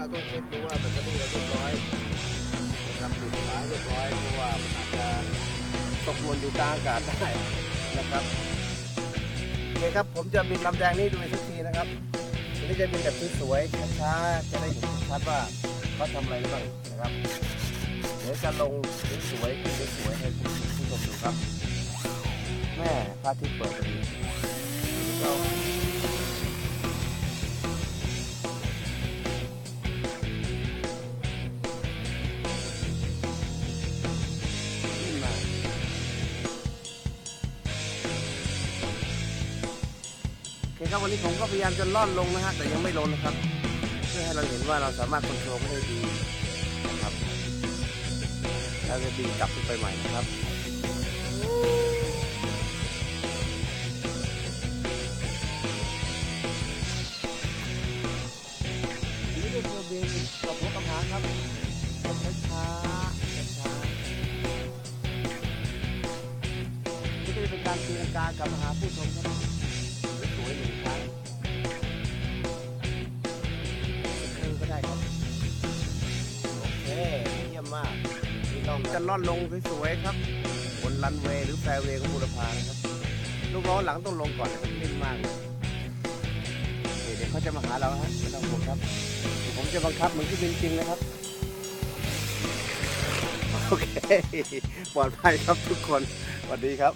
ราต้องเช็คดูว่าแบตเตอรี่เราเรียบร้อยนะครับปิดฝาเรียบร้อยเพราะว่ามันอาจจะตกหล่นอยู่กลางอากาศได้นะครับโอเคครับผมจะบินลำแดงนี้ดูอีกสักทีนะครับอันนี้จะบินแบบสวยๆช้าๆจะได้เห็นชัดว่าเขาทำอะไรบ้างนะครับเดี๋ยวจะลงสวยๆสวยๆให้คุณผู้ชมดูครับแม่พระอาทิตย์เปิดพอดี เคครับวันนี้ผมก็พยายามจะล่อนลงนะฮะแต่ยังไม่ลงนะครับ เพื่อให้เราเห็นว่าเราสามารถคอนโทรลไม่ได้ดีนะครับเราจะบินกลับขึ้นไปใหม่นะครับนี่ก็คือบินกับหัวกระพางครับช้าๆช้าๆนี่ก็จะเป็นการตีลังกากับมาหาผู้ชมครับ ที่จะล่อนลงสวยๆครับบนรันเวย์หรือแฟร์เวย์ของบุรพานะครับลูกน้องหลังต้องลงก่อนนะครับนิ่มมากเดี๋ยวเขาจะมาหาเราฮะไม่ต้องห่วงครับผมจะบังคับเหมือนที่เป็นจริงนะครับโอเคปลอดภัยครับทุกคนสวัสดีครับ